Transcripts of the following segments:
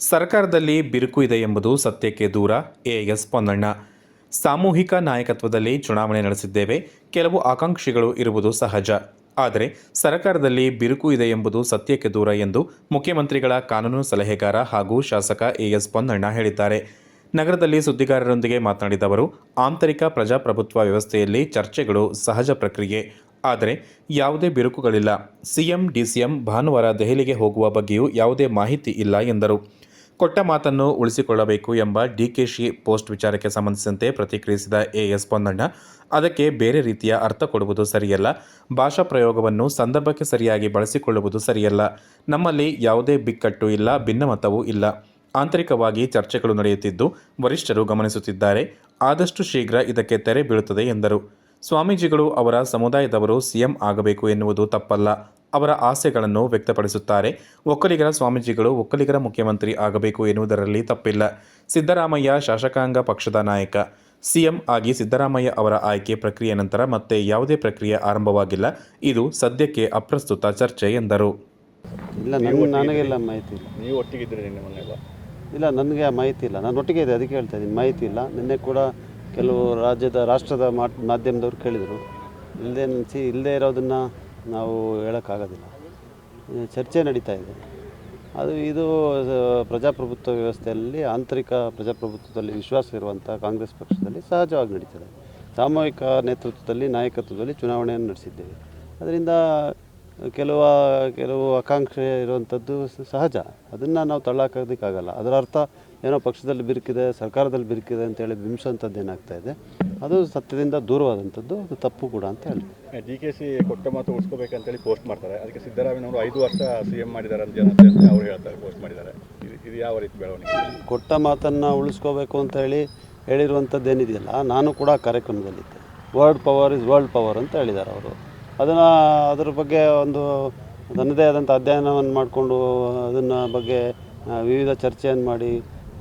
ಸರ್ಕಾರದಲ್ಲಿ ಬಿರುಕು ಇದೆ ಎಂಬುದು ಸತ್ಯಕ್ಕೆ ದೂರ ಎಎಸ್ ಪೊನ್ನಣ್ಣ. ಸಾಮೂಹಿಕ ನಾಯಕತ್ವದಲ್ಲಿ ಚುನಾವಣೆ ನಡೆಸಿದ್ದೇವೆ, ಕೆಲವು ಆಕಾಂಕ್ಷಿಗಳು ಇರುವುದು ಸಹಜ. ಆದರೆ ಸರ್ಕಾರದಲ್ಲಿ ಬಿರುಕು ಇದೆ ಎಂಬುದು ಸತ್ಯಕ್ಕೆ ದೂರ ಎಂದು ಮುಖ್ಯಮಂತ್ರಿಗಳ ಕಾನೂನು ಸಲಹೆಗಾರ ಹಾಗೂ ಶಾಸಕ ಎಎಸ್ ಪೊನ್ನಣ್ಣ ಹೇಳಿದ್ದಾರೆ. ನಗರದಲ್ಲಿ ಸುದ್ದಿಗಾರರೊಂದಿಗೆ ಮಾತನಾಡಿದ ಅವರು, ಆಂತರಿಕ ಪ್ರಜಾಪ್ರಭುತ್ವ ವ್ಯವಸ್ಥೆಯಲ್ಲಿ ಚರ್ಚೆಗಳು ಸಹಜ ಪ್ರಕ್ರಿಯೆ. ಆದರೆ ಯಾವುದೇ ಬಿರುಕುಗಳಿಲ್ಲ. ಸಿಎಂ, ಡಿಸಿಎಂ ಭಾನುವಾರ ದೆಹಲಿಗೆ ಹೋಗುವ ಬಗ್ಗೆಯೂ ಯಾವುದೇ ಮಾಹಿತಿ ಇಲ್ಲ ಎಂದರು. ಕೊಟ್ಟ ಮಾತನ್ನು ಉಳಿಸಿಕೊಳ್ಳಬೇಕು ಎಂಬ ಡಿಕೆಶಿ ಪೋಸ್ಟ್ ವಿಚಾರಕ್ಕೆ ಸಂಬಂಧಿಸಿದಂತೆ ಪ್ರತಿಕ್ರಿಯಿಸಿದ ಎಎಸ್ ಪೊನ್ನಣ್ಣ, ಅದಕ್ಕೆ ಬೇರೆ ರೀತಿಯ ಅರ್ಥ ಕೊಡುವುದು ಸರಿಯಲ್ಲ. ಭಾಷಾ ಪ್ರಯೋಗವನ್ನು ಸಂದರ್ಭಕ್ಕೆ ಸರಿಯಾಗಿ ಬಳಸಿಕೊಳ್ಳುವುದು ಸರಿಯಲ್ಲ. ನಮ್ಮಲ್ಲಿ ಯಾವುದೇ ಬಿಕ್ಕಟ್ಟು ಇಲ್ಲ, ಭಿನ್ನಮತವೂ ಇಲ್ಲ. ಆಂತರಿಕವಾಗಿ ಚರ್ಚೆಗಳು ನಡೆಯುತ್ತಿದ್ದು, ವರಿಷ್ಠರು ಗಮನಿಸುತ್ತಿದ್ದಾರೆ. ಆದಷ್ಟು ಶೀಘ್ರ ಇದಕ್ಕೆ ತೆರೆ ಬೀಳುತ್ತದೆ ಎಂದರು. ಸ್ವಾಮೀಜಿಗಳು ಅವರ ಸಮುದಾಯದವರು ಸಿಎಂ ಆಗಬೇಕು ಎನ್ನುವುದು ತಪ್ಪಲ್ಲ. ಅವರ ಆಸೆಗಳನ್ನು ವ್ಯಕ್ತಪಡಿಸುತ್ತಾರೆ. ಒಕ್ಕಲಿಗರ ಸ್ವಾಮೀಜಿಗಳು ಒಕ್ಕಲಿಗರ ಮುಖ್ಯಮಂತ್ರಿ ಆಗಬೇಕು ಎನ್ನುವುದರಲ್ಲಿ ತಪ್ಪಿಲ್ಲ. ಸಿದ್ದರಾಮಯ್ಯ ಶಾಸಕಾಂಗ ಪಕ್ಷದ ನಾಯಕ. ಸಿಎಂ ಆಗಿ ಸಿದ್ದರಾಮಯ್ಯ ಅವರ ಆಯ್ಕೆ ಪ್ರಕ್ರಿಯೆ ನಂತರ ಮತ್ತೆ ಯಾವುದೇ ಪ್ರಕ್ರಿಯೆ ಆರಂಭವಾಗಿಲ್ಲ. ಇದು ಸದ್ಯಕ್ಕೆ ಅಪ್ರಸ್ತುತ ಚರ್ಚೆ ಎಂದರು. ಇಲ್ಲ ನನಗೆ ನನಗೆಲ್ಲ ಮಾಹಿತಿ ಇಲ್ಲ. ನೀವು ಒಟ್ಟಿಗಿದ್ದೀರಿ ನಿನ್ನೆ ಮೊನ್ನೆ ಎಲ್ಲ ಇಲ್ಲ ನನಗೆ ಆ ಮಾಹಿತಿ ಇಲ್ಲ. ನಾನು ಒಟ್ಟಿಗೆ ಇದೆ ಅದಕ್ಕೆ ಹೇಳ್ತಾ ಇದ್ದೀನಿ. ಮಾಹಿತಿ ಇಲ್ಲ. ನಿನ್ನೆ ಕೂಡ ಕೆಲವು ರಾಜ್ಯದ ರಾಷ್ಟ್ರದ ಮಾಧ್ಯಮದವರು ಮಾಧ್ಯಮದವ್ರು ಕೇಳಿದರು. ಇಲ್ಲದೆ ಸಿ ಇಲ್ಲದೆ ಇರೋದನ್ನು ನಾವು ಹೇಳೋಕ್ಕಾಗೋದಿಲ್ಲ. ಚರ್ಚೆ ನಡೀತಾ ಇದೆ. ಅದು ಇದು ಪ್ರಜಾಪ್ರಭುತ್ವ ವ್ಯವಸ್ಥೆಯಲ್ಲಿ ಆಂತರಿಕ ಪ್ರಜಾಪ್ರಭುತ್ವದಲ್ಲಿ ವಿಶ್ವಾಸ ಇರುವಂಥ ಕಾಂಗ್ರೆಸ್ ಪಕ್ಷದಲ್ಲಿ ಸಹಜವಾಗಿ ನಡೀತದೆ. ಸಾಮೂಹಿಕ ನೇತೃತ್ವದಲ್ಲಿ ನಾಯಕತ್ವದಲ್ಲಿ ಚುನಾವಣೆಯನ್ನು ನಡೆಸಿದ್ದೇವೆ. ಅದರಿಂದ ಕೆಲವು ಕೆಲವು ಆಕಾಂಕ್ಷೆ ಇರುವಂಥದ್ದು ಸಹಜ. ಅದನ್ನು ನಾವು ತಳ್ಳಾಕೋದಕ್ಕಾಗಲ್ಲ. ಅದರ ಅರ್ಥ ಏನೋ ಪಕ್ಷದಲ್ಲಿ ಬಿರುಕಿದೆ ಸರ್ಕಾರದಲ್ಲಿ ಬಿರುಕಿದೆ ಅಂತೇಳಿ ಬಿಂಬಿಸೋಂಥದ್ದು ಏನಾಗ್ತಾ ಇದೆ? ಅದು ಸತ್ಯದಿಂದ ದೂರವಾದಂಥದ್ದು ಅದು ತಪ್ಪು ಕೂಡ ಅಂತ ಹೇಳಿ. ಡಿ ಕೆ ಸಿ ಕೊಟ್ಟ ಮಾತು ಉಳಿಸ್ಕೋಬೇಕಂತೇಳಿ ಪೋಸ್ಟ್ ಮಾಡ್ತಾರೆ. ಅದಕ್ಕೆ ಸಿದ್ದರಾಮಯ್ಯನವರು ಐದು ವರ್ಷ ಸಿ ಎಂ ಮಾಡಿದ್ದಾರೆ ಅಂತ ಜನತೆ ಅಂತ ಅವ್ರು ಹೇಳ್ತಾರೆ ಪೋಸ್ಟ್ ಮಾಡಿದ್ದಾರೆ. ಇದು ಯಾವ ರೀತಿ ಬೆಳವಣಿಗೆ? ಕೊಟ್ಟ ಮಾತನ್ನು ಉಳಿಸ್ಕೋಬೇಕು ಅಂತ ಹೇಳಿ ಹೇಳಿರುವಂಥದ್ದು ಏನಿದೆಯಲ್ಲ ನಾನು ಕೂಡ ಕಾರ್ಯಕ್ರಮದಲ್ಲಿದ್ದೆ. World power is world power ಅಂತ ಹೇಳಿದ್ದಾರೆ ಅವರು. ಅದನ್ನು ಅದರ ಬಗ್ಗೆ ಒಂದು ತನ್ನದೇ ಆದಂಥ ಅಧ್ಯಯನವನ್ನು ಮಾಡಿಕೊಂಡು ಅದನ್ನು ಬಗ್ಗೆ ವಿವಿಧ ಚರ್ಚೆಯನ್ನು ಮಾಡಿ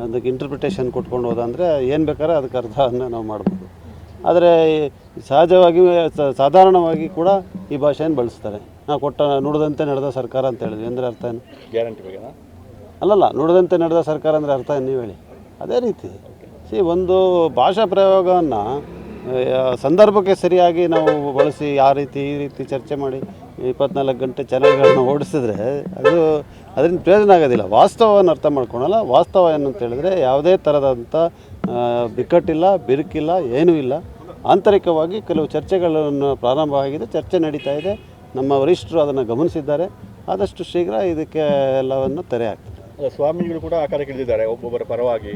ಅದಕ್ಕೆ ಇಂಟರ್ಪ್ರಿಟೇಷನ್ ಕೊಟ್ಕೊಂಡು ಹೋದ ಅಂದರೆ ಏನು ಬೇಕಾದ್ರೆ ಅದಕ್ಕೆ ಅರ್ಥವನ್ನು ನಾವು ಮಾಡ್ಬೋದು. ಆದರೆ ಸಹಜವಾಗಿ ಸಾಧಾರಣವಾಗಿ ಕೂಡ ಈ ಭಾಷೆಯನ್ನು ಬಳಸ್ತಾರೆ. ನಾವು ಕೊಟ್ಟ ನುಡಿದಂತೆ ನಡೆದ ಸರ್ಕಾರ ಅಂತ ಹೇಳಿದ್ವಿ. ಅಂದರೆ ಅರ್ಥ ಏನು? ಗ್ಯಾರಂಟಿ ಬಗ್ಗೆ ಅಲ್ಲಲ್ಲ ನುಡಿದಂತೆ ನಡೆದ ಸರ್ಕಾರ ಅಂದರೆ ಅರ್ಥ ಏನು ನೀವು ಹೇಳಿ? ಅದೇ ರೀತಿ. ಸಿ ಒಂದು ಭಾಷಾ ಪ್ರಯೋಗವನ್ನು ಸಂದರ್ಭಕ್ಕೆ ಸರಿಯಾಗಿ ನಾವು ಬಳಸಿ ಆ ರೀತಿ ಈ ರೀತಿ ಚರ್ಚೆ ಮಾಡಿ ಇಪ್ಪತ್ನಾಲ್ಕು ಗಂಟೆ ಚಾನಲ್ಗಳನ್ನ ಓಡಿಸಿದ್ರೆ ಅದು ಅದರಿಂದ ಪ್ರಯೋಜನ ಆಗೋದಿಲ್ಲ. ವಾಸ್ತವವನ್ನು ಅರ್ಥ ಮಾಡ್ಕೊಳಲ್ಲ. ವಾಸ್ತವ ಏನು ಅಂತ ಹೇಳಿದ್ರೆ ಯಾವುದೇ ಥರದಂಥ ಬಿಕ್ಕಟ್ಟಿಲ್ಲ ಬಿರುಕಿಲ್ಲ ಏನೂ ಇಲ್ಲ. ಆಂತರಿಕವಾಗಿ ಕೆಲವು ಚರ್ಚೆಗಳನ್ನು ಪ್ರಾರಂಭ ಆಗಿದೆ. ಚರ್ಚೆ ನಡೀತಾ ಇದೆ. ನಮ್ಮ ವರಿಷ್ಠರು ಅದನ್ನು ಗಮನಿಸಿದ್ದಾರೆ. ಆದಷ್ಟು ಶೀಘ್ರ ಇದಕ್ಕೆ ಎಲ್ಲವನ್ನು ತೆರೆ ಆಗ್ತದೆ ಸ್ವಾಮೀಜಿಗಳು ಕೂಡ ಆ ಕಿಳಿದಿದ್ದಾರೆ ಇಳಿದಿದ್ದಾರೆ. ಒಬ್ಬೊಬ್ಬರ ಪರವಾಗಿ.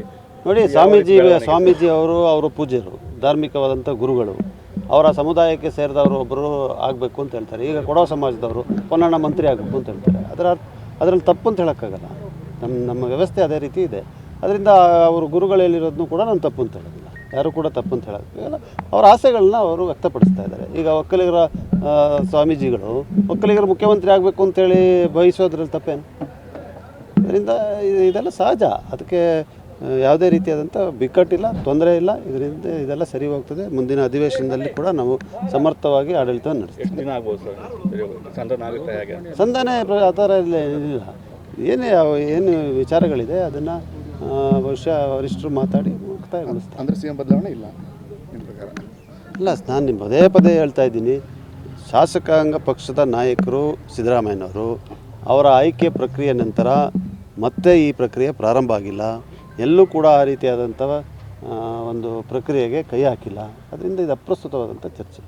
ನೋಡಿ ಸ್ವಾಮೀಜಿ ಸ್ವಾಮೀಜಿ ಅವರು ಅವರು ಪೂಜ್ಯರು ಧಾರ್ಮಿಕವಾದಂಥ ಗುರುಗಳು. ಅವರ ಸಮುದಾಯಕ್ಕೆ ಸೇರಿದವರು ಒಬ್ಬರು ಆಗಬೇಕು ಅಂತ ಹೇಳ್ತಾರೆ. ಈಗ ಕೊಡೋ ಸಮಾಜದವರು ಪೊನ್ನಣ್ಣ ಮಂತ್ರಿ ಆಗಬೇಕು ಅಂತ ಹೇಳ್ತಾರೆ. ಅದರ ಅದರಲ್ಲಿ ತಪ್ಪು ಅಂತ ಹೇಳೋಕ್ಕಾಗಲ್ಲ. ನಮ್ಮ ನಮ್ಮ ವ್ಯವಸ್ಥೆ ಅದೇ ರೀತಿ ಇದೆ. ಅದರಿಂದ ಅವರು ಗುರುಗಳು ಹೇಳಿರೋದನ್ನು ಕೂಡ ನಾನು ತಪ್ಪು ಅಂತ ಹೇಳೋದಿಲ್ಲ. ಯಾರು ಕೂಡ ತಪ್ಪು ಅಂತ ಹೇಳೋಕ್ಕಾಗಲ್ಲ. ಅವರ ಆಸೆಗಳನ್ನ ಅವರು ವ್ಯಕ್ತಪಡಿಸ್ತಾ ಇದ್ದಾರೆ. ಈಗ ಒಕ್ಕಲಿಗರ ಸ್ವಾಮೀಜಿಗಳು, ಒಕ್ಕಲಿಗರ ಮುಖ್ಯಮಂತ್ರಿ ಆಗಬೇಕು ಅಂತೇಳಿ ಬಯಸೋದ್ರಲ್ಲಿ ತಪ್ಪೇನು? ಅದರಿಂದ ಇದು- ಇದೆಲ್ಲ ಸಹಜ. ಅದಕ್ಕೆ ಯಾವುದೇ ರೀತಿಯಾದಂಥ ಬಿಕ್ಕಟ್ಟಿಲ್ಲ ತೊಂದರೆ ಇಲ್ಲ. ಇದರಿಂದ ಇದೆಲ್ಲ ಸರಿ ಹೋಗ್ತದೆ ಮುಂದಿನ ಅಧಿವೇಶನದಲ್ಲಿ ಕೂಡ ನಾವು ಸಮರ್ಥವಾಗಿ ಆಡಳಿತವನ್ನು ನಡೆಸ್ತೀವಿ. ದಿನ ಆಗ್ಬೋದು ಸರ್? ಸಂಧಾನ ಆಗುತ್ತೆ ಹೇಗೆ? ಸಂಧಾನ ಪ್ರ- ಆ ಥರ ಇಲ್ಲ ಏನಿಲ್ಲ. ಏನೇ ಯಾವ ಏನು ವಿಚಾರಗಳಿದೆ ಅದನ್ನು ಬಹುಶಃ ವರಿಷ್ಠರು ಮಾತಾಡಿ ಮುಕ್ತಾಯಗೊಳಿಸ್ತಾರೆ ಅಂದರೆ ಸಿ ಎಂ ಬದಲಾವಣೆ ಇಲ್ಲ ನಿಮ್ಮ ಪ್ರಕಾರ? ಇಲ್ಲ ನಾನು ನಿಮ್ಮ ಪದೇ ಪದೇ ಹೇಳ್ತಾ ಇದ್ದೀನಿ. ಶಾಸಕಾಂಗ ಪಕ್ಷದ ನಾಯಕರು ಸಿದ್ದರಾಮಯ್ಯನವರು ಅವರ ಆಯ್ಕೆ ಪ್ರಕ್ರಿಯೆ ನಂತರ ಮತ್ತೆ ಈ ಪ್ರಕ್ರಿಯೆ ಪ್ರಾರಂಭ ಆಗಿಲ್ಲ. ಎಲ್ಲೂ ಕೂಡ ಆ ರೀತಿಯಾದಂಥ ಒಂದು ಪ್ರಕ್ರಿಯೆಗೆ ಕೈ ಹಾಕಿಲ್ಲ. ಅದರಿಂದ ಇದು ಅಪ್ರಸ್ತುತವಾದಂಥ ಚರ್ಚೆ.